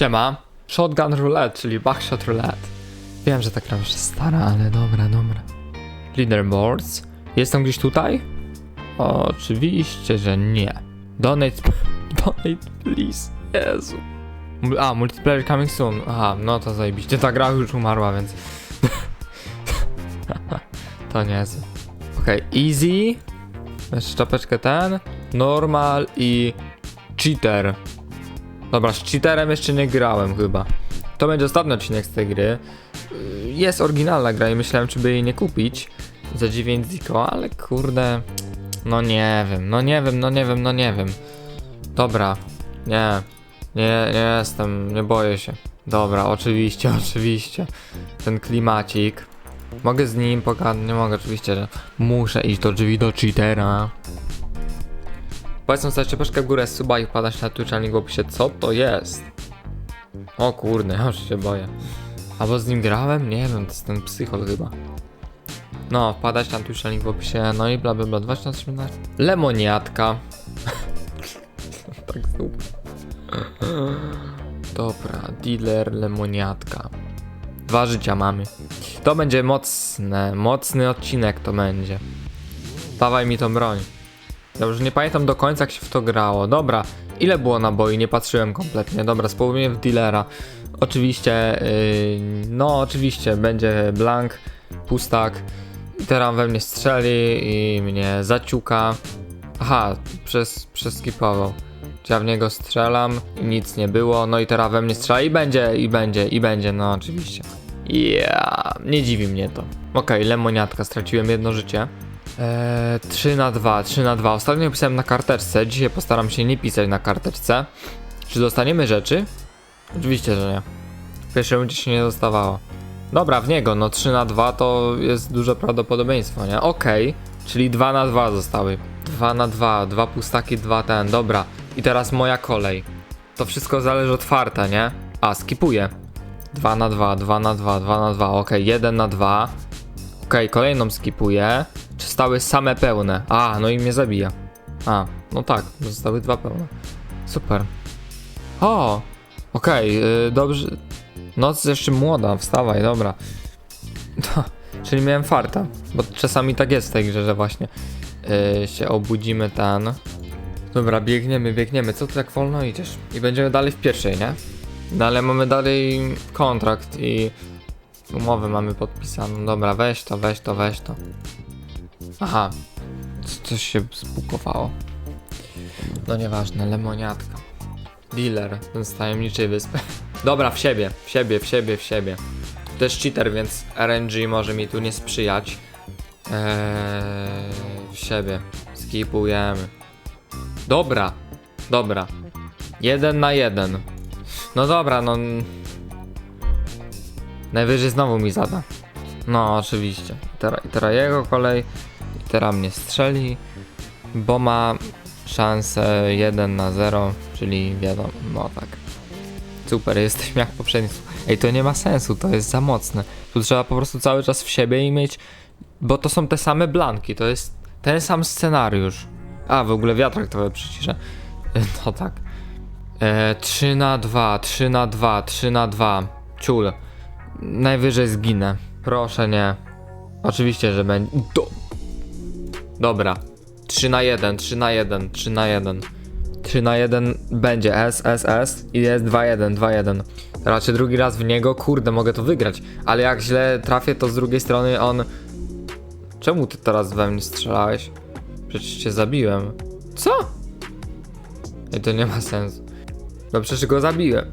Siema. Shotgun roulette, czyli backshot roulette. Wiem, że ta gra już stara, ale dobra, dobra. Leaderboards. Jestem gdzieś tutaj? Oczywiście, że nie. Donate, donate please. Jezu. A, multiplayer coming soon. Aha, no to zajebiście. Ta gra już umarła, więc... to nie jest. Okej, easy. Jeszcze czapeczkę ten. Normal i cheater. Dobra, z cheaterem jeszcze nie grałem chyba. To będzie ostatni odcinek z tej gry. Jest oryginalna gra i myślałem, czy by jej nie kupić za 9 ziko, ale kurde. No nie wiem, no nie wiem, no nie wiem, no nie wiem. Dobra, nie, nie, nie jestem, nie boję się. Dobra, oczywiście, oczywiście. Ten klimacik. Mogę z nim pogadać, nie mogę oczywiście, że muszę iść do drzwi do cheatera. Powiedzmy sobie czepeczkę w górę, suba i wpadać na Twitcha link w opisie, co to jest? O kurde, już się boję. Albo z nim grałem? Nie wiem, to jest ten psychol chyba. No, wpadać na Twitcha link w opisie, no i bla bla bla, 2018. Lemoniatka. tak super. Dobra, dealer lemoniatka. Dwa życia mamy. To będzie mocne, mocny odcinek to będzie. Dawaj mi tą broń. Dobrze, nie pamiętam do końca jak się w to grało. Dobra, ile było naboi? Nie patrzyłem kompletnie. Dobra, spróbujemy w dealera. Oczywiście, yy, no oczywiście, będzie blank, pustak. I teraz we mnie strzeli i mnie zaciuka. Aha, przez, przeskipował. Czy ja w niego strzelam i nic nie było. No i teraz we mnie strzela i będzie, i będzie, i będzie, no oczywiście. Ja, nie dziwi mnie to. Okej, lemoniatka, straciłem jedno życie. Eee, 3 na 2, 3 na 2. Ostatnio pisałem na karteczce, dzisiaj postaram się nie pisać na karteczce. Czy dostaniemy rzeczy? Oczywiście, że nie. W pierwszej rundzie się nie dostawało. Dobra, w niego, no 3 na 2 to jest duże prawdopodobieństwo, nie? Okej, czyli 2 na 2 zostały. 2 na 2, dwa pustaki, dwa ten, dobra. I teraz moja kolej. To wszystko zależy od farta, nie? A, skipuję. 2 na 2, 2 na 2, 2 na 2, okej, 1 na 2. Okej, kolejną skipuję. Czy stały same pełne? A, no i mnie zabija. A, no tak, zostały dwa pełne. Super. O, okej, yy, dobrze. Noc jeszcze młoda, wstawaj, dobra. To, czyli miałem farta, bo czasami tak jest w tej grze, że właśnie yy, się obudzimy ten. Dobra, biegniemy, biegniemy. Co ty tak wolno idziesz? I będziemy dalej w pierwszej, nie? No ale mamy dalej kontrakt i umowę mamy podpisaną. Dobra, weź to, weź to, weź to. Aha, coś się zbukowało. No nieważne, lemoniatka. Dealer, z tajemniczej wyspy. Dobra, w siebie, w siebie, w siebie, w siebie. To jest cheater, więc RNG może mi tu nie sprzyjać. Eee, w siebie. Skipujemy. Dobra, dobra. Jeden na jeden. No dobra, no. Najwyżej znowu mi zada. No, oczywiście. Teraz, teraz jego kolej. Teraz mnie strzeli. Bo ma szansę 1 na 0, czyli wiadomo, no tak. Super, jesteśmy jak poprzedni. Ej, to nie ma sensu, to jest za mocne. Tu trzeba po prostu cały czas w siebie i mieć. Bo to są te same blanki, to jest ten sam scenariusz. A, w ogóle wiatrak trochę przyciszę. No tak. E, 3 na 2, 3 na 2, 3 na 2. Ciul. Najwyżej zginę. Proszę nie. Oczywiście, że będzie. Dobra. 3 na 1, 3 na 1, 3 na 1. 3 na 1 będzie S, S, S i jest 2, 1, 2, 1. Raczej drugi raz w niego, kurde, mogę to wygrać. Ale jak źle trafię, to z drugiej strony on. Czemu ty teraz we mnie strzelałeś? Przecież cię zabiłem. Co? I to nie ma sensu. No przecież go zabiłem.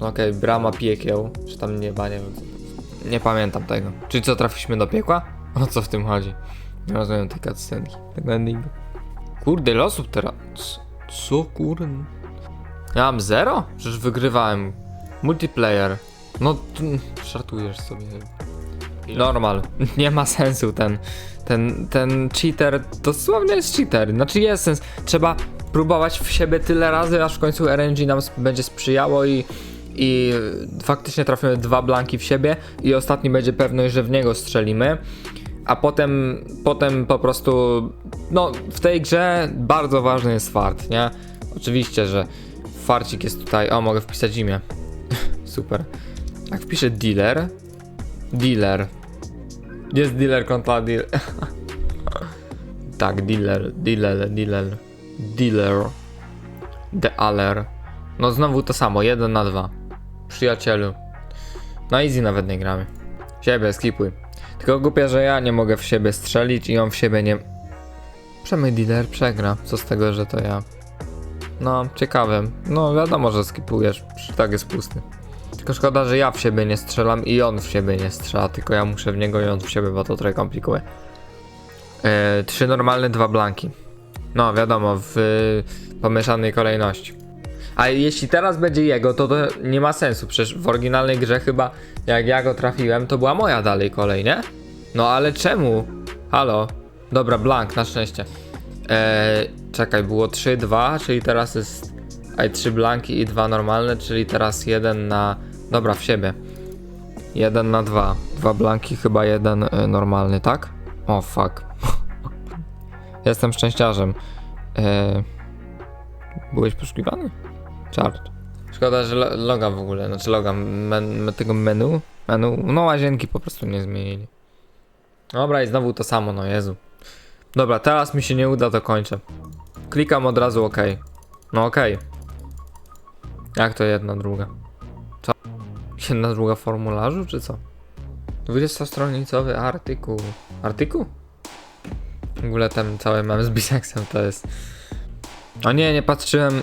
No Okej, brama piekieł, czy tam nieba, nie wiem. Nie pamiętam tego. Czyli co, trafiliśmy do piekła? O co w tym chodzi? Nie rozumiem tej cutscenki, tego endingu. Kurde, ile osób teraz? C- Co kurde? Ja mam zero? Przecież wygrywałem. Multiplayer. No, żartujesz sobie. Normal. Nie ma sensu ten, ten, ten cheater. Dosłownie jest cheater. Znaczy jest sens. Trzeba próbować w siebie tyle razy, aż w końcu RNG nam będzie sprzyjało i, i faktycznie trafimy dwa blanki w siebie i ostatni będzie pewność, że w niego strzelimy. A potem, potem po prostu, no w tej grze bardzo ważny jest fart, nie? Oczywiście, że farcik jest tutaj, o mogę wpisać imię. super. Jak wpiszę dealer, dealer. Jest dealer kontra dealer. tak, dealer, dealer, dealer, dealer. Dealer. No znowu to samo, 1 na 2. Przyjacielu. Na easy nawet nie gramy. Siebie, skipuj. Tylko głupie, że ja nie mogę w siebie strzelić i on w siebie nie... Przynajmniej dealer przegra. Co z tego, że to ja. No, ciekawe. No, wiadomo, że skipujesz. Tak jest pusty. Tylko szkoda, że ja w siebie nie strzelam i on w siebie nie strzela, tylko ja muszę w niego i on w siebie, bo to trochę komplikuje. E, trzy normalne, dwa blanki. No, wiadomo, w y, pomieszanej kolejności. A jeśli teraz będzie jego, to to nie ma sensu. Przecież w oryginalnej grze chyba, jak ja go trafiłem, to była moja dalej kolej, nie? No ale czemu? Halo? Dobra, blank, na szczęście. Eee, czekaj, było 3-2, czyli teraz jest. Aj, 3 blanki i 2 normalne, czyli teraz 1 na. Dobra, w siebie. 1 na 2. Dwa blanki, chyba jeden y, normalny, tak? O, fuck. Jestem szczęściarzem. Eee, byłeś poszukiwany? Czart. Szkoda, że lo- loga w ogóle, znaczy loga men, me- tego menu, menu, no łazienki po prostu nie zmienili. Dobra i znowu to samo, no Jezu. Dobra, teraz mi się nie uda, to kończę. Klikam od razu OK. No OK. Jak to jedna, druga? Co? Jedna, druga formularzu, czy co? 20-stronicowy artykuł. Artykuł? W ogóle ten cały mem z biseksem to jest... O nie, nie patrzyłem...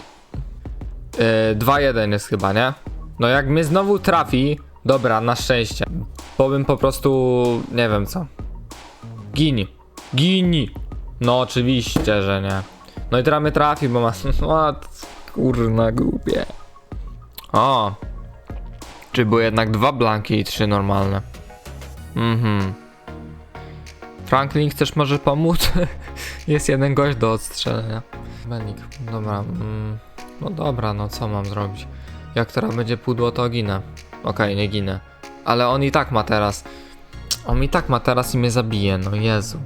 Yy, 2-1 jest chyba, nie? No jak mnie znowu trafi... Dobra, na szczęście. Powiem po prostu... nie wiem co. Gini. Gini. No oczywiście, że nie. No i teraz mnie trafi, bo ma... O, kurna głupie. O. Czy były jednak dwa blanki i trzy normalne. Mhm. Franklin, chcesz może pomóc? Jest jeden gość do odstrzelenia. Benik, dobra. Mm, no dobra, no co mam zrobić? Jak teraz będzie pudło, to ginę. Okej, nie ginę. Ale on i tak ma teraz. On i tak ma teraz i mnie zabije, no Jezu.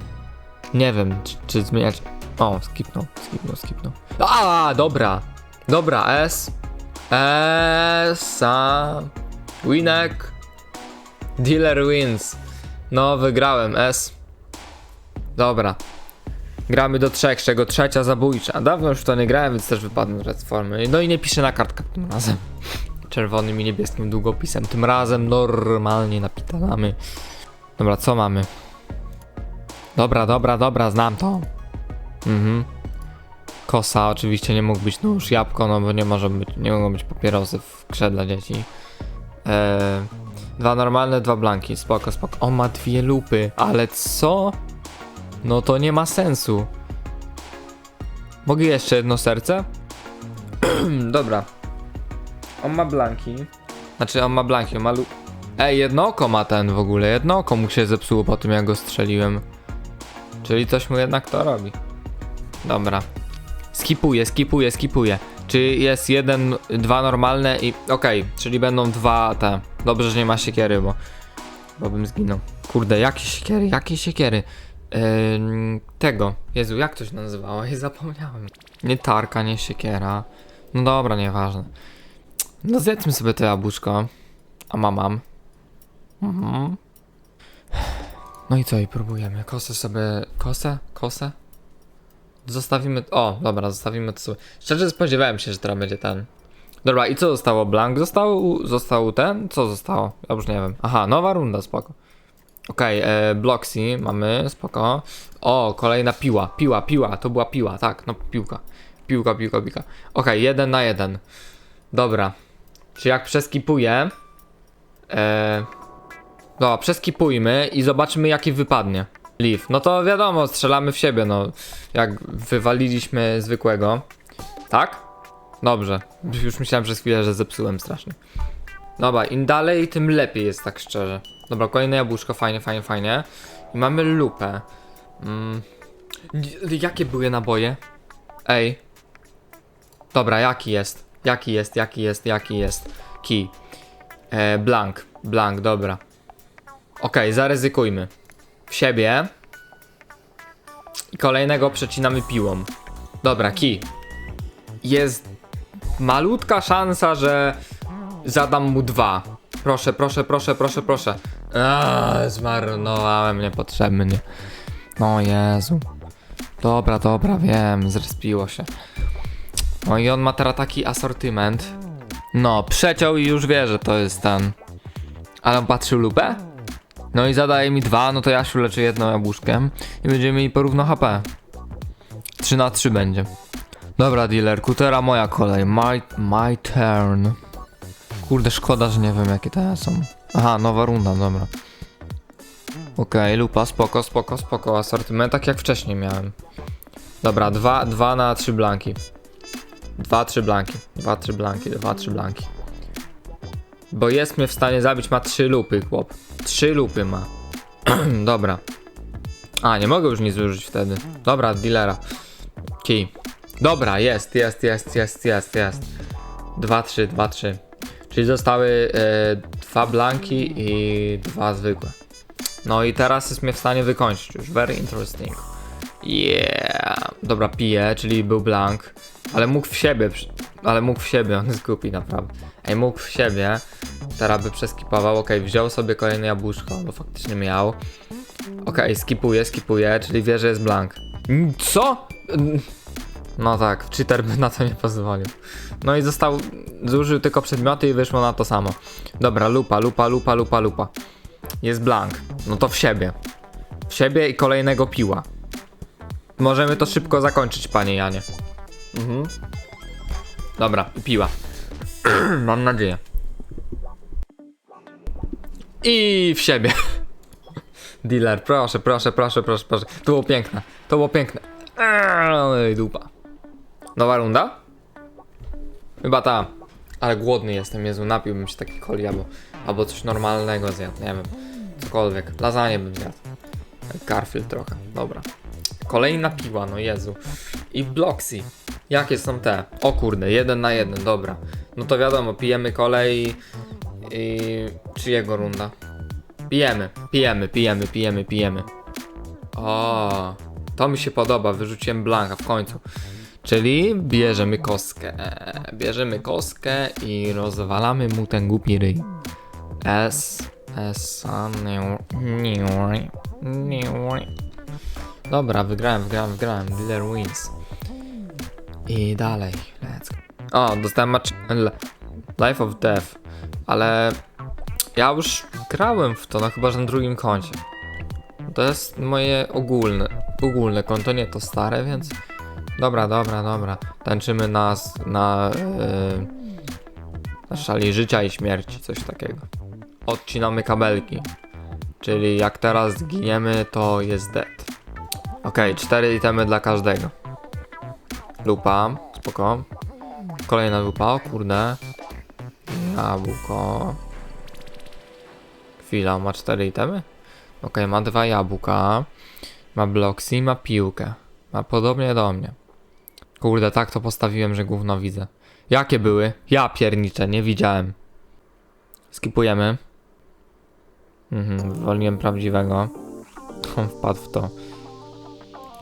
Nie wiem, czy, czy zmieniać. O, skipnął, skipnął, skipnął. A, dobra. Dobra, S. S. Winek. Dealer wins. No, wygrałem, S. Dobra. Gramy do trzech, z czego trzecia zabójcza. Dawno już w to nie grałem, więc też wypadłem z formy. No i nie piszę na kartkach tym razem. Czerwonym i niebieskim długopisem. Tym razem normalnie napitalamy. Dobra, co mamy? Dobra, dobra, dobra, znam to. Mhm. Kosa oczywiście nie mógł być nóż, jabłko, no bo nie może być, nie mogą być papierosy w grze dla dzieci. Eee, dwa normalne, dwa blanki, spoko, spoko. On ma dwie lupy, ale co? No to nie ma sensu. Mogę jeszcze jedno serce? Dobra. On ma blanki. Znaczy on ma blanki, on ma lu... Ej, jedno oko ma ten w ogóle. Jedno oko mu się zepsuło po tym jak go strzeliłem. Czyli coś mu jednak to robi. Dobra. Skipuję, skipuję, skipuję. Czy jest jeden, dwa normalne i... Okej, czyli będą dwa te. Dobrze, że nie ma siekiery, bo... Bo bym zginął. Kurde, jakie siekiery, jakie siekiery? Tego. Jezu, jak to się nazywało? Ja zapomniałem. Nie tarka, nie siekiera. No dobra, nieważne. No zjedzmy sobie to jabłuszko. A mam, mam. Mhm. No i co, i próbujemy. Kosę sobie... Kosę? Kosę? Zostawimy... O, dobra, zostawimy to sobie. Szczerze spodziewałem się, że teraz będzie ten. Dobra, i co zostało? Blank został? Został ten? Co zostało? Ja już nie wiem. Aha, nowa runda, spoko. Okej, okay, Bloxy mamy, spoko. O, kolejna piła, piła, piła, to była piła, tak, no piłka. Piłka, piłka, piłka. Okej, jeden na jeden. Dobra. Czy jak przeskipuję... E... Dobra, przeskipujmy i zobaczymy jaki wypadnie. Leaf. No to wiadomo, strzelamy w siebie, no. Jak wywaliliśmy zwykłego. Tak? Dobrze. Już myślałem przez chwilę, że zepsułem strasznie. Dobra, im dalej, tym lepiej jest, tak szczerze. Dobra, kolejne jabłuszko, fajnie, fajnie, fajnie. I mamy lupę. Mm. Jakie były naboje? Ej. Dobra, jaki jest? Jaki jest, jaki jest, jaki jest? Key. E, blank, blank, dobra. Okej, zaryzykujmy. W siebie. I kolejnego przecinamy piłą. Dobra, key. Jest malutka szansa, że Zadam mu dwa. Proszę, proszę, proszę, proszę, proszę. Eee, zmarnowałem niepotrzebnie. O Jezu. Dobra, dobra, wiem, zrespiło się. No i on ma teraz taki asortyment. No, przeciął i już wie, że to jest ten. Ale on patrzył lupę? No i zadaje mi dwa, no to ja się leczę jedną jabłuszkiem i będziemy mieli porówno HP. 3 na 3 będzie. Dobra, dealerku, teraz moja kolej. My, my turn. Kurde, szkoda, że nie wiem jakie te są. Aha, nowa runda, dobra. Okej, lupa, spoko, spoko, spoko. Asortyment tak jak wcześniej miałem. Dobra, dwa, dwa na trzy blanki. Dwa, trzy blanki. Dwa, trzy blanki, dwa, trzy blanki. Bo jest mnie w stanie zabić, ma trzy lupy, chłop. Trzy lupy ma. Dobra. A, nie mogę już nic zużyć wtedy. Dobra, dealera. Key. Dobra, jest, jest, jest, jest, jest, jest. Dwa, trzy, dwa, trzy. Czyli zostały e, dwa blanki i dwa zwykłe. No i teraz jest mnie w stanie wykończyć już. Very interesting. Yeah. Dobra, piję, czyli był blank. Ale mógł w siebie, ale mógł w siebie, on jest głupi naprawdę. Ej, mógł w siebie. Teraz by przeskipował, okej, wziął sobie kolejne jabłuszko, bo faktycznie miał. Okej, skipuje, skipuje, czyli wie, że jest blank. Co? No tak, cheater by na to nie pozwolił. No i został, zużył tylko przedmioty i wyszło na to samo. Dobra, lupa, lupa, lupa, lupa, lupa. Jest blank. No to w siebie. W siebie i kolejnego piła. Możemy to szybko zakończyć, panie Janie. Mhm. Dobra, i piła. Mam nadzieję. I w siebie. Dealer, proszę, proszę, proszę, proszę, proszę. To było piękne. To było piękne. Ej, dupa. Nowa runda? Chyba ta. Ale głodny jestem, Jezu, napiłbym się taki coli albo, albo coś normalnego zjadł, nie wiem. Cokolwiek. Lasagne bym zjadł. Garfield trochę, dobra. Kolejna piła, no Jezu. I Bloxy. Jakie są te? O kurde, jeden na jeden, dobra. No to wiadomo, pijemy kolej i... Czyjego runda? Pijemy, pijemy, pijemy, pijemy, pijemy. O, to mi się podoba, wyrzuciłem blanka w końcu. Czyli bierzemy kostkę. Bierzemy kostkę i rozwalamy mu ten głupi ryj. S, S, nie, nie, nie. Dobra, wygrałem, wygrałem, wygrałem. Dealer wins. I dalej, let's go. O, dostałem match... Life of Death. Ale ja już grałem w to, no chyba, że na drugim koncie. To jest moje ogólne, ogólne konto, nie to stare, więc... Dobra, dobra, dobra. Tańczymy na, na, yy, na szali życia i śmierci, coś takiego. Odcinamy kabelki. Czyli jak teraz zginiemy, to jest dead. Okej, cztery itemy dla każdego. Lupa, spoko. Kolejna lupa, o kurde. Jabłko. Chwila, ma cztery itemy? Okej, ma dwa jabłka. Ma bloksy ma piłkę. Ma podobnie do mnie. Kurde, tak to postawiłem, że gówno widzę. Jakie były? Ja pierniczę, nie widziałem. Skipujemy. Mhm, prawdziwego. On wpadł w to.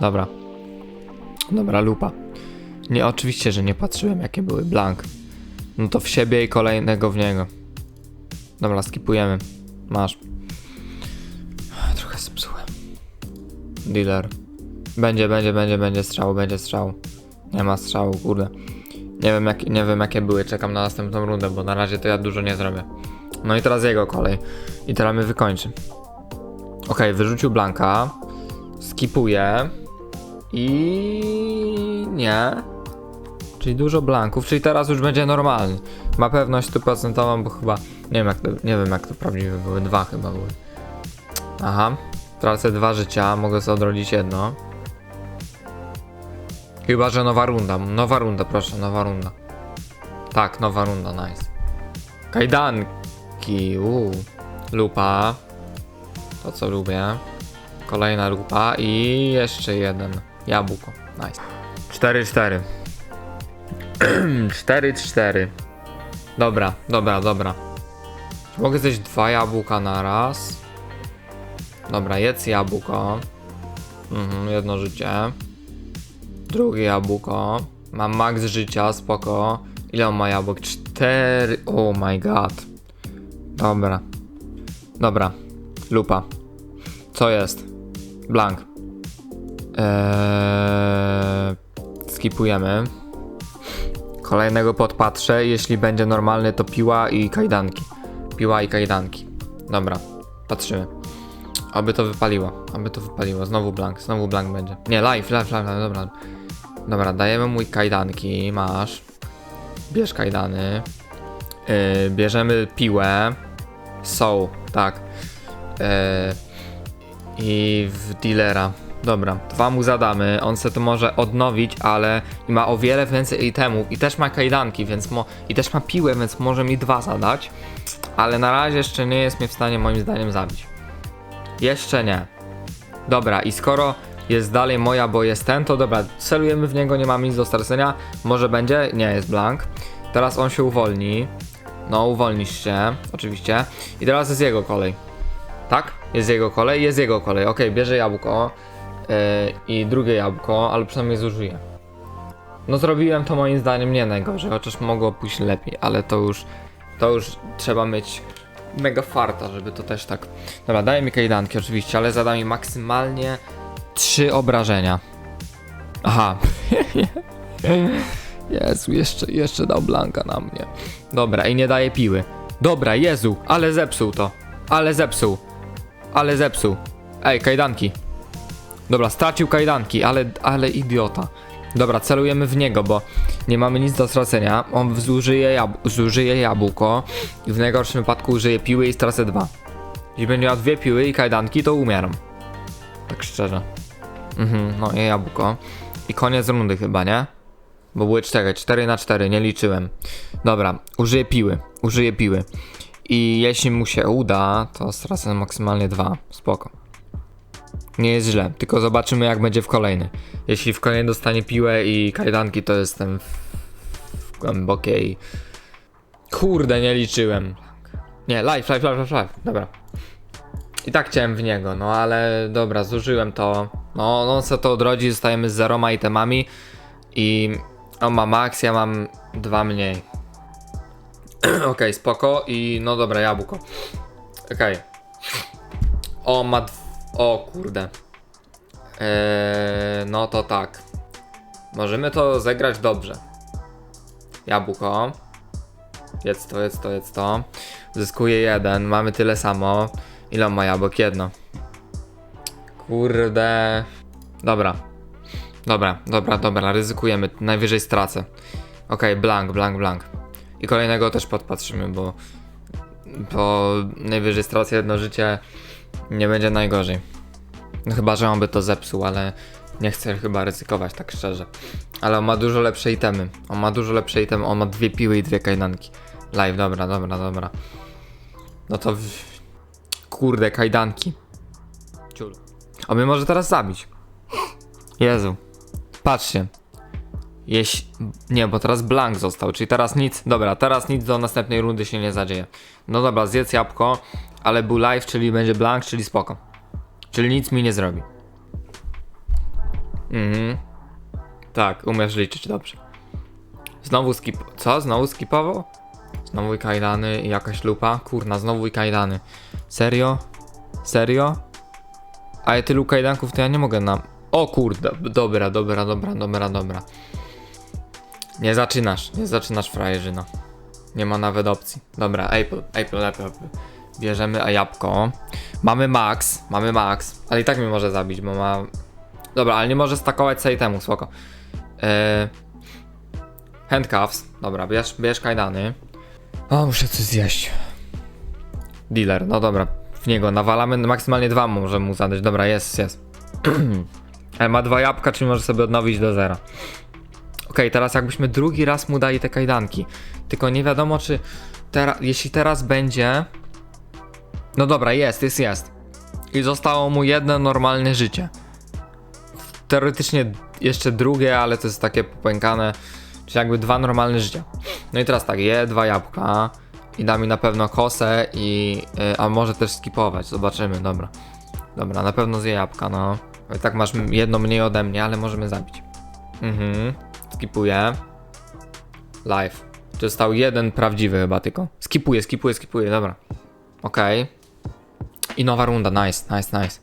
Dobra. Dobra, lupa. Nie, oczywiście, że nie patrzyłem, jakie były. Blank. No to w siebie i kolejnego w niego. Dobra, skipujemy. Masz. Trochę zepsułem. Dealer. Będzie, będzie, będzie, będzie strzał, będzie strzał. Nie ma strzału, kurde. Nie wiem, jak, nie wiem jakie były, czekam na następną rundę, bo na razie to ja dużo nie zrobię. No i teraz jego kolej. I teraz mnie wykończy. Okej, wyrzucił Blanka. Skipuje. I nie. Czyli dużo blanków, czyli teraz już będzie normalny. Ma pewność stuprocentową, bo chyba. Nie wiem jak to, nie wiem jak to prawdziwe były. Dwa chyba były. Aha. Tracę dwa życia, mogę sobie odrodzić jedno. Chyba, że nowa runda. Nowa runda, proszę, nowa runda. Tak, nowa runda, nice. Kajdanki, uuu. Lupa. To co lubię. Kolejna lupa i jeszcze jeden. Jabłko, nice. 4-4. 4-4. Dobra, dobra, dobra. Czy mogę zjeść dwa jabłka na raz? Dobra, jedz jabłko. Mhm, jedno życie. Drugie jabłko. Mam max życia, spoko. Ile on ma jabłek? Cztery. cztery. Oh my god. Dobra. Dobra. Lupa. Co jest? Blank. Eee, skipujemy. Kolejnego podpatrzę. Jeśli będzie normalny, to piła i kajdanki. Piła i kajdanki. Dobra. Patrzymy. Aby to wypaliło. Aby to wypaliło. Znowu blank. Znowu blank będzie. Nie, live, live, live, live. Dobra. Dobra, dajemy mój kajdanki. Masz. Bierz kajdany. Yy, bierzemy piłę. Są, tak. Yy, I w dealera. Dobra, dwa mu zadamy. On se to może odnowić, ale ma o wiele więcej itemów. I też ma kajdanki, więc mo i też ma piłę, więc może mi dwa zadać. Ale na razie jeszcze nie jest mnie w stanie moim zdaniem zabić. Jeszcze nie. Dobra, i skoro jest dalej moja, bo jest ten, to dobra, celujemy w niego, nie mamy nic do stracenia. Może będzie? Nie, jest blank. Teraz on się uwolni. No, uwolnisz się, oczywiście. I teraz jest jego kolej. Tak? Jest jego kolej? Jest jego kolej. Ok, bierze jabłko yy, i drugie jabłko, ale przynajmniej zużyję. No zrobiłem to moim zdaniem nie najgorzej, chociaż mogło pójść lepiej, ale to już, to już trzeba mieć mega farta, żeby to też tak... Dobra, daję mi kajdanki oczywiście, ale zada mi maksymalnie trzy obrażenia. Aha. Jezu, jeszcze, jeszcze dał blanka na mnie. Dobra, i nie daje piły. Dobra, Jezu, ale zepsuł to. Ale zepsuł. Ale zepsuł. Ej, kajdanki. Dobra, stracił kajdanki, ale, ale idiota. Dobra, celujemy w niego, bo nie mamy nic do stracenia. On zużyje, jab zużyje jabłko i w najgorszym wypadku użyje piły i stracę dwa. Jeśli będzie miał dwie piły i kajdanki, to umieram. Tak szczerze. Mhm, no i jabłko. I koniec rundy chyba, nie? Bo były 4, 4 na 4, nie liczyłem. Dobra, użyję piły, użyję piły. I jeśli mu się uda, to stracę maksymalnie 2. Spoko. Nie jest źle, tylko zobaczymy jak będzie w kolejny. Jeśli w kolejny dostanie piłę i kajdanki, to jestem w, w głębokiej... Kurde, nie liczyłem. Nie, live, live, live, live. Dobra. I tak chciałem w niego, no ale dobra, zużyłem to. No, no on se to odrodzi, zostajemy z zeroma itemami. I on ma max, ja mam dwa mniej. Okej, spoko. I no dobra, jabłko. Okej. O, ma. O, kurde. Eee, no to tak. Możemy to zagrać dobrze. Jabłko. Jedz to, jedz to, jedz to. Zyskuje jeden. Mamy tyle samo. Ile on ma jabłek? Jedno. Kurde. Dobra. Dobra, dobra, dobra, ryzykujemy. Najwyżej stracę. Okej, blank, blank, blank. I kolejnego też podpatrzymy, bo. Bo najwyżej stracę jedno życie. Nie będzie najgorzej. No chyba, że on by to zepsuł, ale nie chcę chyba ryzykować, tak szczerze. Ale on ma dużo lepsze itemy. On ma dużo lepsze itemy. On ma dwie piły i dwie kajdanki. Live, dobra, dobra, dobra. No to. Kurde, kajdanki. Ciul. On mnie może teraz zabić. Jezu. Patrzcie. Jeśli. Nie, bo teraz blank został, czyli teraz nic. Dobra, teraz nic do następnej rundy się nie zadzieje. No dobra, zjedz jabłko, ale był live, czyli będzie blank, czyli spoko. Czyli nic mi nie zrobi. Mhm. Tak, umiesz liczyć dobrze. Znowu skip. Co? Znowu skipował? Znowu i kajdany i jakaś lupa? Kurna, znowu i kajdany. Serio? Serio? A ja tylu kajdanków to ja nie mogę na. O kurde, dobra, dobra, dobra, dobra, dobra. Nie zaczynasz, nie zaczynasz frajerzyno. Nie ma nawet opcji. Dobra, Apple, Apple, Apple, Apple. Bierzemy a jabłko. Mamy max, mamy max, ale i tak mnie może zabić, bo ma... Dobra, ale nie może stakować sobie temu, spoko. Eee... Handcuffs, dobra, bierz, bierz kajdany. O, muszę coś zjeść. Dealer, no dobra, w niego nawalamy, maksymalnie dwa może mu zadać, dobra, jest, jest. Ale ma dwa jabłka, czyli może sobie odnowić do zera. Okej, teraz jakbyśmy drugi raz mu dali te kajdanki. Tylko nie wiadomo, czy teraz, jeśli teraz będzie. No dobra, jest, jest, jest. I zostało mu jedno normalne życie. Teoretycznie jeszcze drugie, ale to jest takie popękane. Czyli jakby dwa normalne życia. No i teraz tak, je dwa jabłka. I da mi na pewno kosę i... y, a może też skipować, zobaczymy, dobra. Dobra, na pewno zje jabłka, no. Tak masz jedno mniej ode mnie, ale możemy zabić. Mhm. Skipuję. Live. Został jeden prawdziwy chyba tylko. Skipuję, skipuję, skipuję, dobra. Okej. I nowa runda, nice, nice, nice.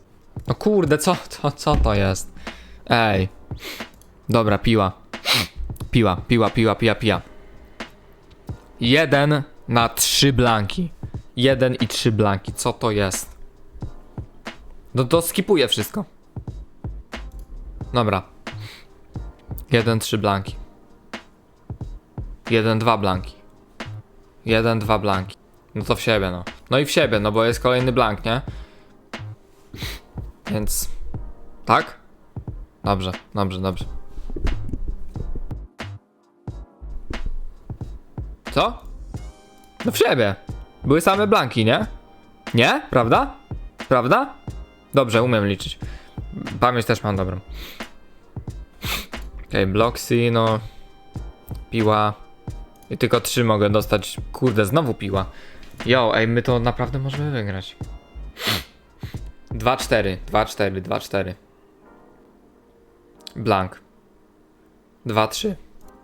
No kurde, co, co, co to jest? Ej. Dobra, piła. Piła, piła, piła, piła, piła. Jeden na trzy blanki. Jeden i trzy blanki, co to jest? No to skipuję wszystko. Dobra. Jeden, trzy blanki. Jeden, dwa blanki. Jeden, dwa blanki. No to w siebie, no. No i w siebie, no bo jest kolejny blank, nie? Więc. Tak? Dobrze, dobrze, dobrze. Co? No w siebie. Były same blanki, nie? Nie? Prawda? Prawda? Dobrze, umiem liczyć. Pamięć też mam dobrą. Okej, okay, no. Piła. I tylko trzy mogę dostać. Kurde, znowu piła. Jo, ej, my to naprawdę możemy wygrać. 2-4, 2-4, 2-4. Blank. 2-3.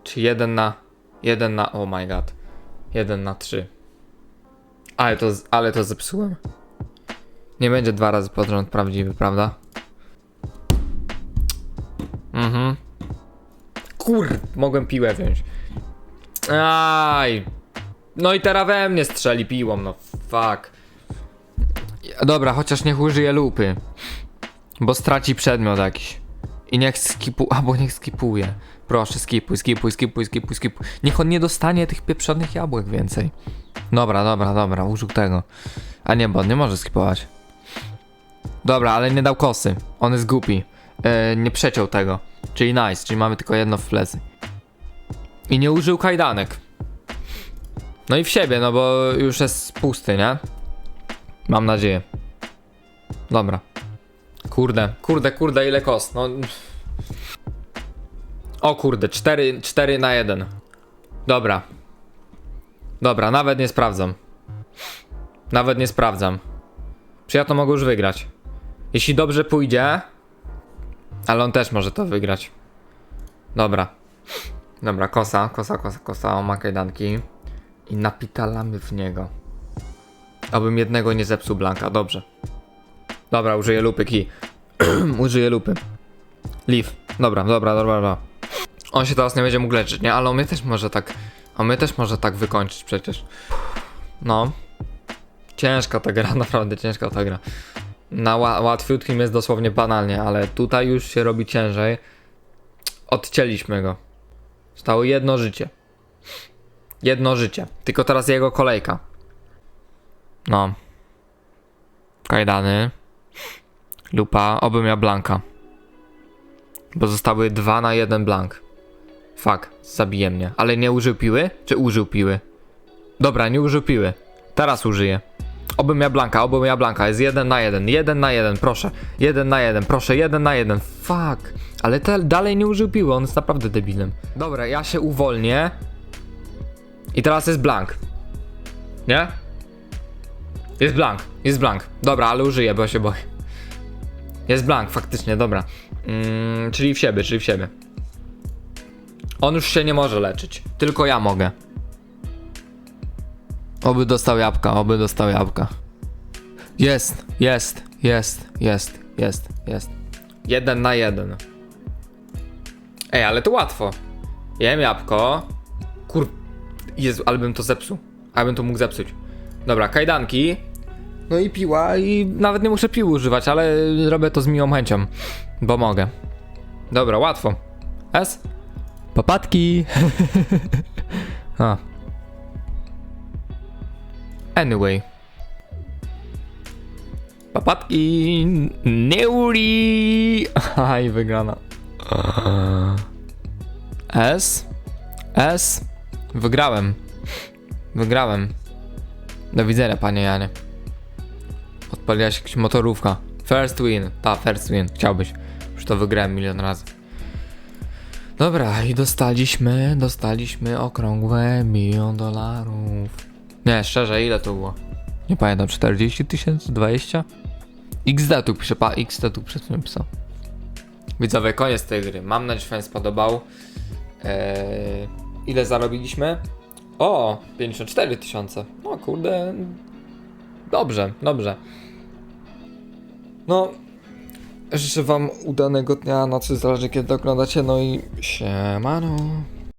Czy 1 na. 1 na. Oh my god. 1 na 3. Ale to, ale to zepsułem. Nie będzie dwa razy pod rząd prawdziwy, prawda? Mhm. Kur, mogłem piłę wziąć. Aj. No i teraz we mnie strzeli piłą, no fuck. Dobra, chociaż niech użyje lupy. Bo straci przedmiot jakiś. I niech skipu... Albo niech skipuje. Proszę, skipuj, skipuj, skipuj, skipuj, skipuj. Niech on nie dostanie tych pieprzonych jabłek więcej. Dobra, dobra, dobra, użył tego. A nie, bo on nie może skipować. Dobra, ale nie dał kosy. On jest głupi. E, nie przeciął tego. Czyli nice, czyli mamy tylko jedno w plecy. I nie użył kajdanek. No i w siebie, no bo już jest pusty, nie? Mam nadzieję. Dobra. Kurde, kurde, kurde, ile kos? No. O kurde, 4, 4 na 1. Dobra. Dobra, nawet nie sprawdzam. Nawet nie sprawdzam. Czy ja to mogę już wygrać? Jeśli dobrze pójdzie. Ale on też może to wygrać. Dobra. Dobra, kosa, kosa, kosa, kosa, o ma kajdanki. I napitalamy w niego. Abym jednego nie zepsuł Blanka, dobrze. Dobra, użyję lupy, kij. użyję lupy. Leaf. Dobra, dobra, dobra, dobra. On się teraz nie będzie mógł leczyć, nie? Ale on mnie też może tak... On mnie też może tak wykończyć przecież. No. Ciężka ta gra, naprawdę ciężka ta gra. Na ła łatwiutkim jest dosłownie banalnie, ale tutaj już się robi ciężej. Odcięliśmy go. Stało jedno życie. Jedno życie. Tylko teraz jego kolejka. No. Kajdany. Lupa. Oby miał blanka. Bo zostały dwa na jeden blank. Fuck, zabije mnie. Ale nie użył piły? Czy użył piły? Dobra, nie użył piły. Teraz użyję. Oby miał blanka, oby miał blanka. Jest jeden na jeden. Jeden na jeden, proszę. Jeden na jeden, proszę. Jeden na jeden. Fuck. Ale te, dalej nie użył piły, on jest naprawdę debilem. Dobra, ja się uwolnię. I teraz jest blank. Nie? Jest blank, jest blank. Dobra, ale użyję, bo się boję. Jest blank, faktycznie, dobra. Mm, czyli w siebie, czyli w siebie. On już się nie może leczyć. Tylko ja mogę. Oby dostał jabłka, oby dostał jabłka. Jest, jest, jest, jest, jest, jest. Jeden na jeden. Ej, ale to łatwo. Jem jabłko. Kur... Jezu, ale bym to zepsuł. Ale bym to mógł zepsuć. Dobra, kajdanki. No i piła i nawet nie muszę piły używać, ale robię to z miłą chęcią. Bo mogę. Dobra, łatwo. S? Popatki. A. Anyway. Papatki. Neuri. Aj, wygrana. S. S. Wygrałem. Wygrałem. Do widzenia, panie Janie. Odpaliła się jakaś motorówka. First win. Ta, first win. Chciałbyś. Już to wygrałem milion razy. Dobra, i dostaliśmy, dostaliśmy okrągłe milion dolarów. Nie, szczerze, ile to było? Nie pamiętam, 40 tysięcy? 20? XD tu pisze, pa, XD tu przed pisał. Widzowie, koniec tej gry. Mam nadzieję, że Wam spodobał. Eee, ile zarobiliśmy? O, 54 tysiące. No kurde. Dobrze, dobrze. No, życzę wam udanego dnia, nocy, zależy kiedy oglądacie, no i siemano.